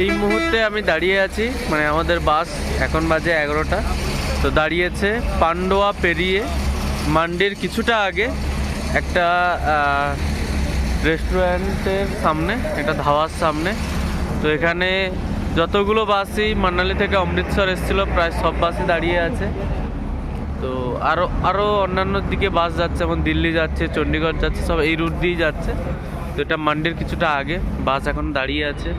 এই মুহূর্তে আমি দাঁড়িয়ে আছি মানে আমাদের বাস এখন বাজে এগারোটা। তো দাঁড়িয়েছে পান্ডোয়া পেরিয়ে মান্ডির কিছুটা আগে একটা রেস্টুরেন্টের সামনে, একটা ধাবার সামনে। তো এখানে যতগুলো বাসই মানালি থেকে অমৃতসর এসেছিল, প্রায় সব বাসই দাঁড়িয়ে আছে। তো আরও আরও অন্যান্য দিকে বাস যাচ্ছে, যেমন দিল্লি যাচ্ছে, চণ্ডীগড় যাচ্ছে, সব এই রুট দিয়েই যাচ্ছে। তো এটা মান্ডির কিছুটা আগে বাস এখন দাঁড়িয়ে আছে।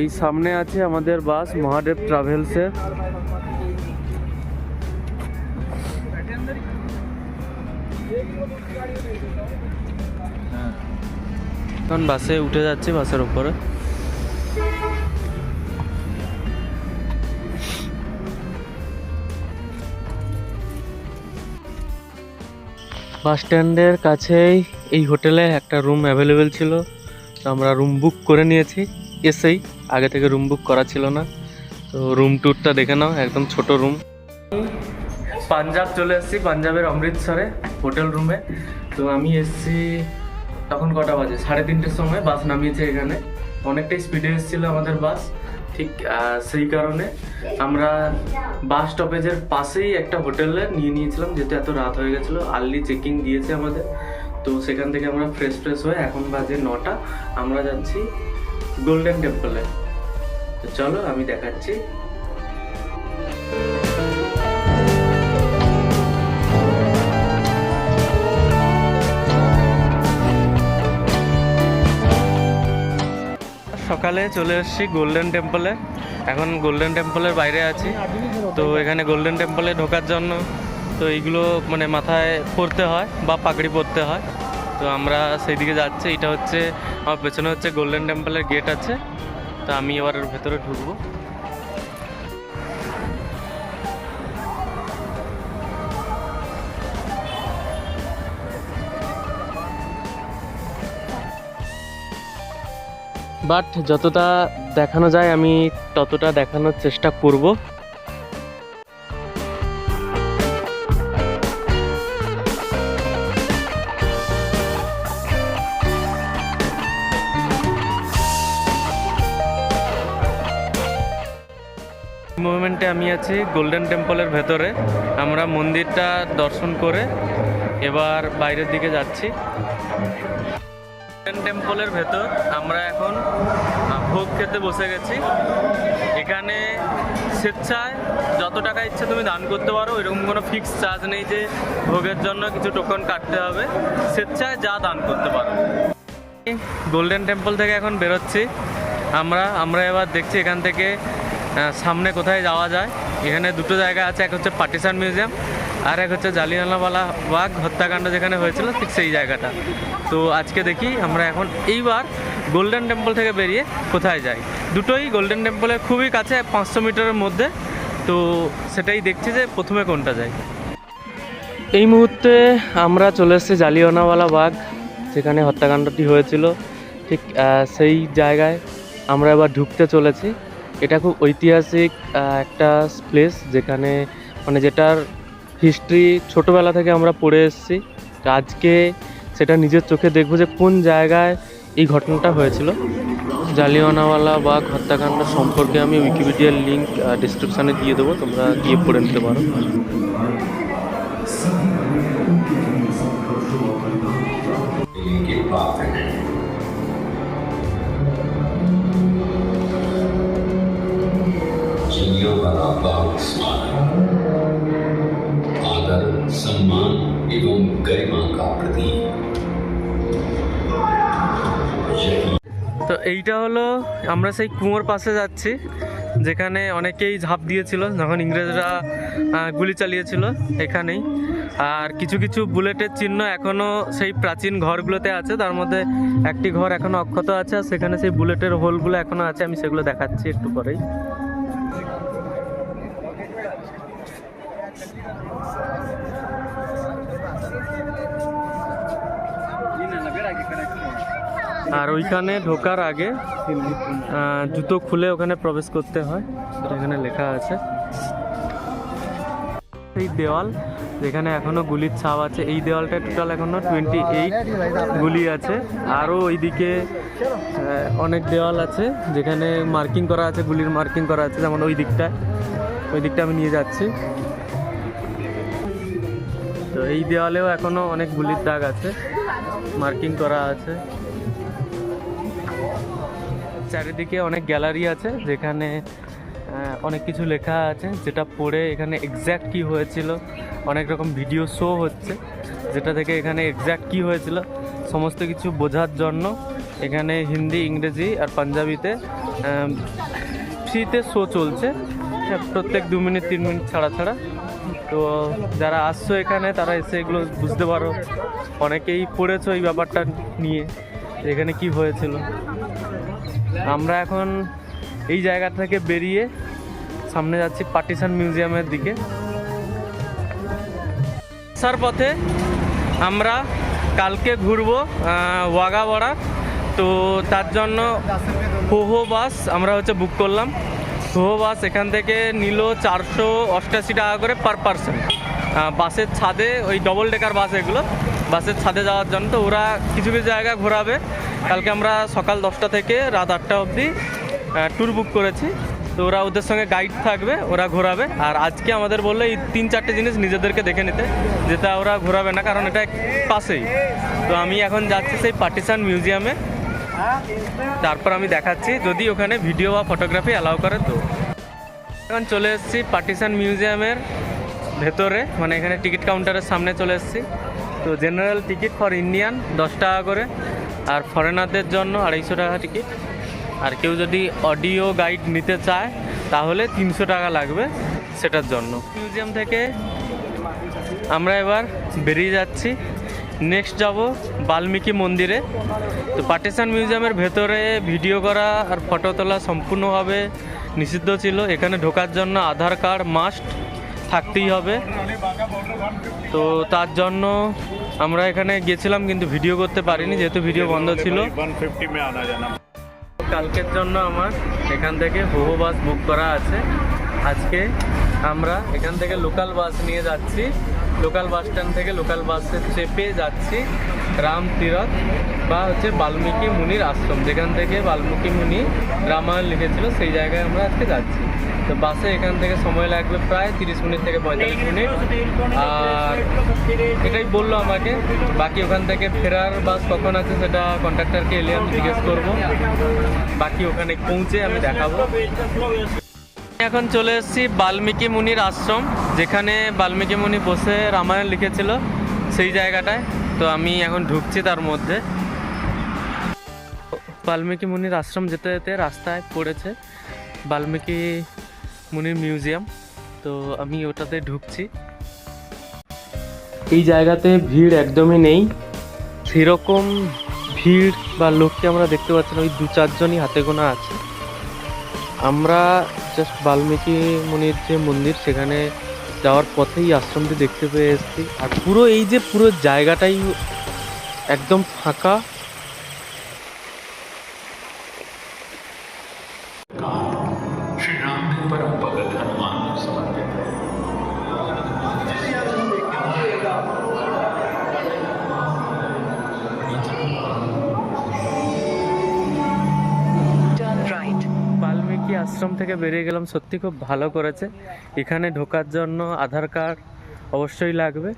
এই সামনে আছে আমাদের বাস, মহাদেব ট্রাভেলসের এখন বাসে উঠে যাচ্ছে বাসের উপরে। বাস স্ট্যান্ডের কাছেই এই হোটেলে একটা রুম অ্যাভেলেবেল ছিল। তো আমরা রুম বুক করে নিয়েছি, এসেই। আগে থেকে রুম বুক করা ছিল না। তো রুম ট্যুরটা দেখে নাও, একদম ছোট রুম পাঞ্জাব চলে এসেছি, পাঞ্জাবের অমৃতসরে হোটেল রুমে তো আমি এসেছি তখন কটা বাজে? সাড়ে তিনটের সময় বাস নামিয়েছে এখানে। অনেকটাই স্পিডে এসেছিল আমাদের বাস ঠিক সেই কারণে। আমরা বাস স্টপেজের পাশেই একটা হোটেলে নিয়ে নিয়েছিলাম, যেহেতু এত রাত হয়ে গেছিল আর্লি চেকিং দিয়েছে আমাদের। তো সেখান থেকে আমরা ফ্রেশ ফ্রেশ হয়ে এখন বাজে নটা। আমরা যাচ্ছি গোল্ডেন টেম্পলে তো চলো আমি দেখাচ্ছি। সকালে চলে এসেছি গোল্ডেন টেম্পলে এখন গোল্ডেন টেম্পলের বাইরে আছি। তো এখানে গোল্ডেন টেম্পলে ঢোকার জন্য তো এইগুলো মানে মাথায় পরতে হয় বা পাগড়ি পরতে হয়। তো আমরা সেই দিকে যাচ্ছি। এটা হচ্ছে, আমার পেছনে হচ্ছে গোল্ডেন টেম্পলের গেট আছে। তো আমি এবার ভেতরে ঢুকবো। বাট যতটা দেখানো যায় আমি ততটা দেখানোর চেষ্টা করব। আছি গোল্ডেন টেম্পলের ভেতরে। আমরা মন্দিরটা দর্শন করে এবার বাইরের দিকে যাচ্ছি। গোল্ডেন টেম্পলের ভেতর আমরা এখন ভোগ খেতে বসে গেছি। এখানে স্বেচ্ছায় যত টাকা ইচ্ছে তুমি দান করতে পারো, এরকম কোনো ফিক্স চার্জ নেই যে ভোগের জন্য কিছু টোকন কাটতে হবে। স্বেচ্ছায় যা দান করতে পারো। গোল্ডেন টেম্পল থেকে এখন বেরোচ্ছি। আমরা আমরা এবার দেখছি এখান থেকে সামনে কোথায় যাওয়া যায়? এখানে দুটো জায়গা আছে, এক হচ্ছে পার্টিসান মিউজিয়াম আর এক হচ্ছে জালিয়ানওয়ালা বাঘ হত্যাকাণ্ড যেখানে হয়েছিল, ঠিক সেই জায়গাটা। তো আজকে দেখি আমরা এখন এইবার গোল্ডেন টেম্পল থেকে বেরিয়ে কোথায় যাই। দুটোই গোল্ডেন টেম্পলের খুবই কাছে, পাঁচশো মিটারের মধ্যে। তো সেটাই দেখছি যে প্রথমে কোনটা যাই। এই মুহূর্তে আমরা চলে এসেছি জালিয়ানওয়ালা বাগ, যেখানে হত্যাকাণ্ডটি হয়েছিল। ঠিক সেই জায়গায় আমরা এবার ঢুকতে চলেছি। এটা খুব ঐতিহাসিক একটা প্লেস যেখানে মানে যেটার হিস্ট্রি ছোটোবেলা থেকে আমরা পড়ে এসেছি। আজকে সেটা নিজের চোখে দেখব যে কোন জায়গায় এই ঘটনাটা হয়েছিল। জালিওয়ানাওয়ালা বা হত্যাকাণ্ড সম্পর্কে আমি উইকিপিডিয়ার লিঙ্ক ডিসক্রিপশানে দিয়ে দেবো, তোমরা গিয়ে পড়ে নিতে পারো। এইটা হলো, আমরা সেই কুয়োর পাশে যাচ্ছি, যেখানে অনেকেই ঝাঁপ দিয়েছিল, যখন ইংরেজরা গুলি চালিয়েছিল এখানেই। আর কিছু কিছু বুলেটের চিহ্ন এখনও সেই প্রাচীন ঘরগুলোতে আছে, তার মধ্যে একটি ঘর এখনও অক্ষত আছে, আর সেখানে সেই বুলেটের হোলগুলো এখনও আছে, আমি সেগুলো দেখাচ্ছি একটু পরেই। আর ওইখানে ঢোকার আগে জুতো খুলে ওখানে প্রবেশ করতে হয় এখানে লেখা আছে। এই দেওয়াল, যেখানে এখনও গুলির ছাপ আছে, এই দেওয়ালটা টোটাল এখনও টোয়েন্টি এইট গুলি আছে। আরও ওইদিকে অনেক দেওয়াল আছে, যেখানে মার্কিং করা আছে, গুলির মার্কিং করা আছে, যেমন ওই দিকটায়। ওই দিকটা আমি নিয়ে যাচ্ছি। তো এই দেওয়ালেও এখনও অনেক গুলির দাগ আছে মার্কিং করা আছে। চারিদিকে অনেক গ্যালারি আছে যেখানে অনেক কিছু লেখা আছে যেটা পড়ে এখানে এক্স্যাক্ট কী হয়েছিল অনেক রকম ভিডিও শো হচ্ছে যেটা থেকে এখানে এক্স্যাক্ট কী হয়েছিল সমস্ত কিছু বোঝার জন্য এখানে হিন্দি ইংরেজি আর পাঞ্জাবিতে ফ্রিতে শো চলছে। হ্যাঁ, প্রত্যেক দু মিনিট তিন মিনিট ছাড়া ছাড়া। তো যারা আসছো এখানে তারা এসে এগুলো বুঝতে পারো। অনেকেই পড়েছো এই ব্যাপারটা নিয়ে এখানে কি হয়েছিল। আমরা এখন এই জায়গা থেকে বেরিয়ে সামনে যাচ্ছি পার্টিশন মিউজিয়ামের দিকে। আসার পথে আমরা কালকে ঘুরবো ওয়াগা তো তার জন্য হোহো বাস আমরা হচ্ছে বুক করলাম। হোহো বাস এখান থেকে নিল চারশো অষ্টাশি টাকা করে পার পারসন বাসের ছাদে, ওই ডবল ডেকার বাস এগুলো, বাসের ছাদে যাওয়ার জন্য। তো ওরা কিছু কিছু জায়গা ঘোরাবে। কালকে আমরা সকাল দশটা থেকে রাত আটটা অবধি ট্যুর বুক করেছি। তো ওরা ওদের সঙ্গে গাইড থাকবে, ওরা ঘোরাবে। আর আজকে আমাদের বলল এই তিন চারটে জিনিস নিজেদেরকে দেখে নিতে, যেটা ওরা ঘোরাবে না, কারণ এটা পাশেই। তো আমি এখন যাচ্ছি সেই পার্টিশন মিউজিয়ামে। তারপর আমি দেখাচ্ছি, যদি ওখানে ভিডিও বা ফটোগ্রাফি অ্যালাউ করে তো। এখন চলে এসেছি পার্টিশন মিউজিয়ামের ভেতরে মানে এখানে টিকিট কাউন্টারের সামনে চলে এসেছি। তো জেনারেল টিকিট ফর ইন্ডিয়ান দশ টাকা করে। আর ফরেনারদের জন্য আড়াইশো টাকা টিকিট আর কেউ যদি অডিও গাইড নিতে চায়, তাহলে তিনশো টাকা লাগবে সেটার জন্য। মিউজিয়াম থেকে আমরা এবার বেরিয়ে যাচ্ছি। নেক্সট যাব বাল্মীকি মন্দিরে। তো পার্টিশন মিউজিয়ামের ভেতরে ভিডিও করা আর ফটো তোলা সম্পূর্ণভাবে নিষিদ্ধ ছিল। এখানে ঢোকার জন্য আধার কার্ড মাস্ট থাকতেই হবে। তো তার জন্য আমরা এখানে গেছিলাম কিন্তু ভিডিও করতে পারিনি, যেহেতু ভিডিও বন্ধ ছিল। কালকের জন্য আমার এখান থেকে বহু বাস বুক করা আছে। আজকে আমরা এখান থেকে লোকাল বাস নিয়ে যাচ্ছি। লোকাল বাস স্ট্যান্ড থেকে লোকাল বাসে চেপে যাচ্ছি রাম তীরথ বা হচ্ছে বাল্মীকি মুনির আশ্রম। যেখান থেকে বাল্মীকি মুনি রামায়ণ লিখেছিল, সেই জায়গায় আমরা আজকে যাচ্ছি। তো বাসে এখান থেকে সময় লাগবে প্রায় তিরিশ মিনিট থেকে পঁয়তাল্লিশ মিনিট। আর এটাই বলল আমাকে। বাকি ওখান থেকে ফেরার বাস কখন আছে সেটা কন্ট্রাক্টরকে এলে আমি জিজ্ঞেস করব। বাকি ওখানে পৌঁছে আমি দেখাবো। এখন চলে এসেছি বাল্মীকি মুনির আশ্রম, যেখানে বাল্মীকি মুনি বসে রামায়ণ লিখেছিল সেই জায়গাটায়। তো আমি এখন ঢুকছি তার মধ্যে। বাল্মীকি মুনির আশ্রম যেতে যেতে রাস্তায় পড়েছে বাল্মীকি মুনির মিউজিয়াম। তো আমি ওটাতে ঢুকছি। এই জায়গাতে ভিড় একদমই নেই। সেরকম ভিড় বা লোককে আমরা দেখতে পাচ্ছি না, ওই দু চারজনই হাতে গোনা আছে। আমরা জাস্ট বাল্মীকি মুনির যে মন্দির, সেখানে যাওয়ার পথেই আশ্রমটি দেখতে পেয়ে এসেছি। আর পুরো এই যে পুরো জায়গাটাই একদম ফাঁকা। থেকে বেরিয়ে গেলাম। সত্যি খুব ভালো করেছে। এখানে ঢোকার জন্য আধার কার্ড অবশ্যই লাগবে।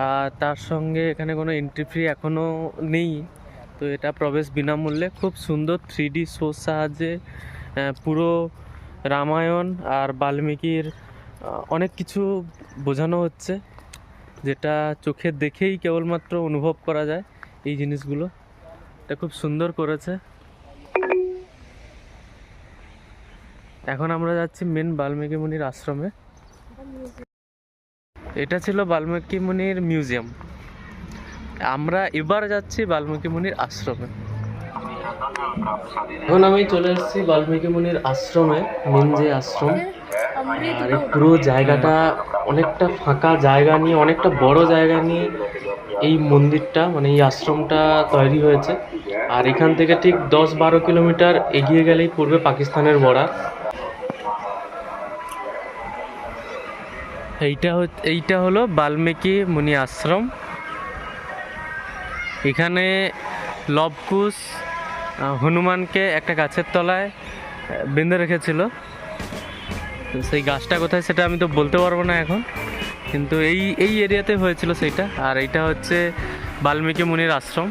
আর তার সঙ্গে এখানে কোনো এন্ট্রি ফি এখনও নেই। তো এটা প্রবেশ বিনামূল্যে। খুব সুন্দর থ্রি ডি শোর সাহায্যে পুরো রামায়ণ আর বাল্মীকির অনেক কিছু বোঝানো হচ্ছে, যেটা চোখে দেখেই কেবলমাত্র অনুভব করা যায় এই জিনিসগুলো। এটা খুব সুন্দর করেছে। এখন আমরা যাচ্ছি মেন বাল্মীকি মুনির আশ্রমে। এটা ছিল বাল্মীকি মুনির মিউজিয়াম আমরা এবার যাচ্ছি বাল্মীকি মুনির আশ্রমে। এখন আমি চলে এসেছি বাল্মীকি মুনির আশ্রমে মেন যে আশ্রম, আর পুরো জায়গাটা অনেকটা ফাঁকা জায়গা নিয়ে, অনেকটা বড় জায়গা নিয়ে এই মন্দিরটা মানে এই আশ্রমটা তৈরি হয়েছে। আর এখান থেকে ঠিক দশ বারো কিলোমিটার এগিয়ে গেলেই পূর্বে পাকিস্তানের বর্ডার এইটা এইটা হলো বাল্মীকি মুনি আশ্রম। এখানে লবকুশ হনুমানকে একটা গাছের তলায় বেঁধে রেখেছিল। সেই গাছটা কোথায় সেটা আমি তো বলতে পারব না এখন। কিন্তু এই এই এরিয়াতে হয়েছিল সেইটা। আর এইটা হচ্ছে বাল্মীকি মুনির আশ্রম।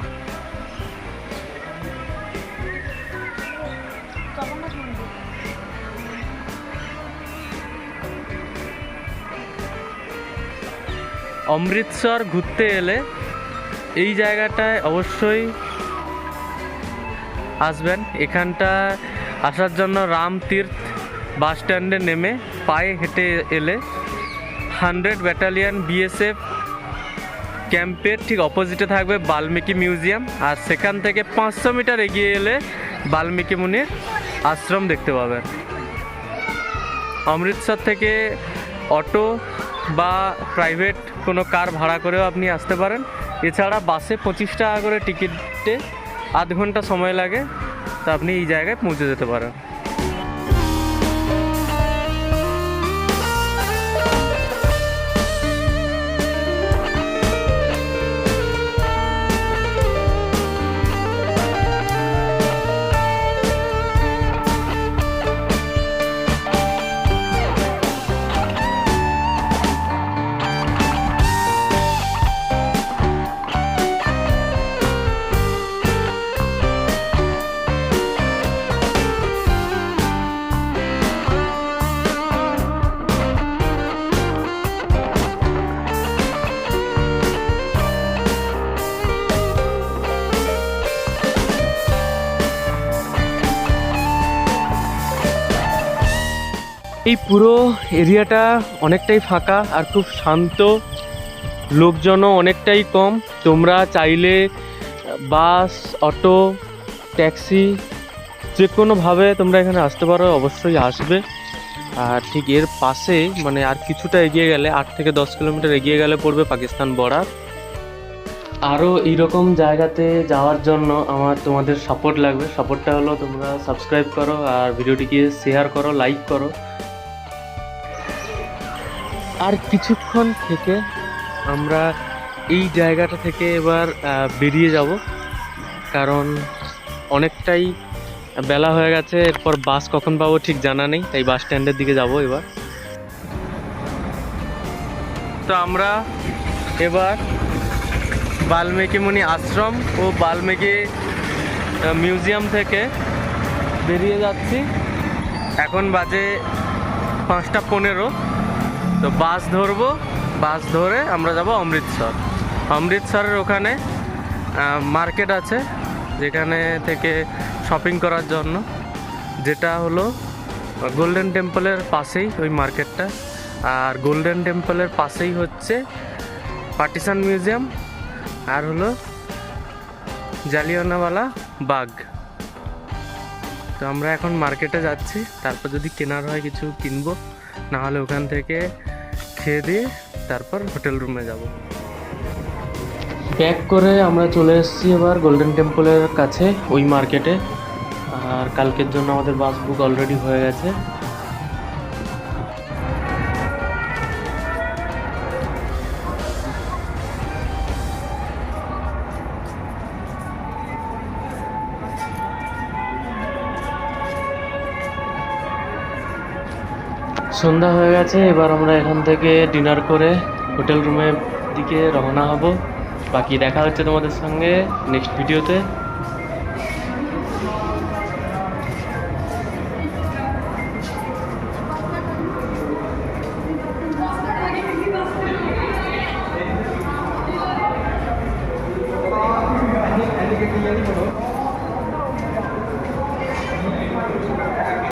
অমৃতসর ঘুরতে এলে এই জায়গাটায় অবশ্যই আসবেন। এখানটা আসার জন্য রাম তীর্থ বাস স্ট্যান্ডে নেমে পায়ে হেঁটে এলে হান্ড্রেড ব্যাটালিয়ন বিএসএফ ক্যাম্পের ঠিক অপোজিটে থাকবে বাল্মীকি মিউজিয়াম। আর সেখান থেকে পাঁচশো মিটার এগিয়ে এলে বাল্মীকি মুনির আশ্রম দেখতে পাবেন। অমৃতসর থেকে অটো বা প্রাইভেট কোনো কার ভাড়া করেও আপনি আসতে পারেন। এছাড়া বাসে পঁচিশ টাকা করে টিকিটে আধ ঘণ্টা সময় লাগে, তা আপনি এই জায়গায় পৌঁছে যেতে পারেন। এই পুরো এরিয়াটা অনেকটাই ফাঁকা আর খুব শান্ত। লোকজনও অনেকটাই কম। তোমরা চাইলে বাস, অটো, ট্যাক্সি যে কোনোভাবে তোমরা এখানে আসতে পারো, অবশ্যই আসবে। আর ঠিক এর পাশে মানে আর কিছুটা এগিয়ে গেলে, আট থেকে দশ কিলোমিটার এগিয়ে গেলে পড়বে পাকিস্তান বর্ডার আরও এইরকম জায়গাতে যাওয়ার জন্য আমার তোমাদের সাপোর্ট লাগবে। সাপোর্টটা হলো তোমরা সাবস্ক্রাইব করো আর ভিডিওটিকে শেয়ার করো লাইক করো। আর কিছুক্ষণ থেকে আমরা এই জায়গাটা থেকে এবার বেরিয়ে যাব। কারণ অনেকটাই বেলা হয়ে গেছে, এরপর বাস কখন পাবো ঠিক জানা নেই, তাই বাস স্ট্যান্ডের দিকে যাব এবার। তো আমরা এবার বাল্মীকি মুনি আশ্রম ও বাল্মীকি মিউজিয়াম থেকে বেরিয়ে যাচ্ছি। এখন বাজে পাঁচটা পনেরো। তো বাস ধরবো, বাস ধরে আমরা যাব অমৃতসর। অমৃতসরের ওখানে মার্কেট আছে, যেখানে থেকে শপিং করার জন্য। যেটা হলো গোল্ডেন টেম্পলের পাশেই ওই মার্কেটটা। আর গোল্ডেন টেম্পলের পাশেই হচ্ছে পার্টিসান মিউজিয়াম আর হলো জালিয়ানাওয়ালা বাগ তো আমরা এখন মার্কেটে যাচ্ছি, তারপর যদি কেনার হয় কিছু কিনবো, নাহলে ওখান থেকে খেয়ে দিয়ে তারপর হোটেল রুমে যাব। ব্যাক করে আমরা চলে এসেছি এবার গোল্ডেন টেম্পলের কাছে, ওই মার্কেটে আর কালকের জন্য আমাদের বাস বুক অলরেডি হয়ে গেছে। সন্ধ্যা হয়ে গেছে, এবার আমরা এখান থেকে ডিনার করে হোটেল রুমের দিকে রওনা হব। বাকি দেখা হচ্ছে তোমাদের সঙ্গে নেক্সট ভিডিওতে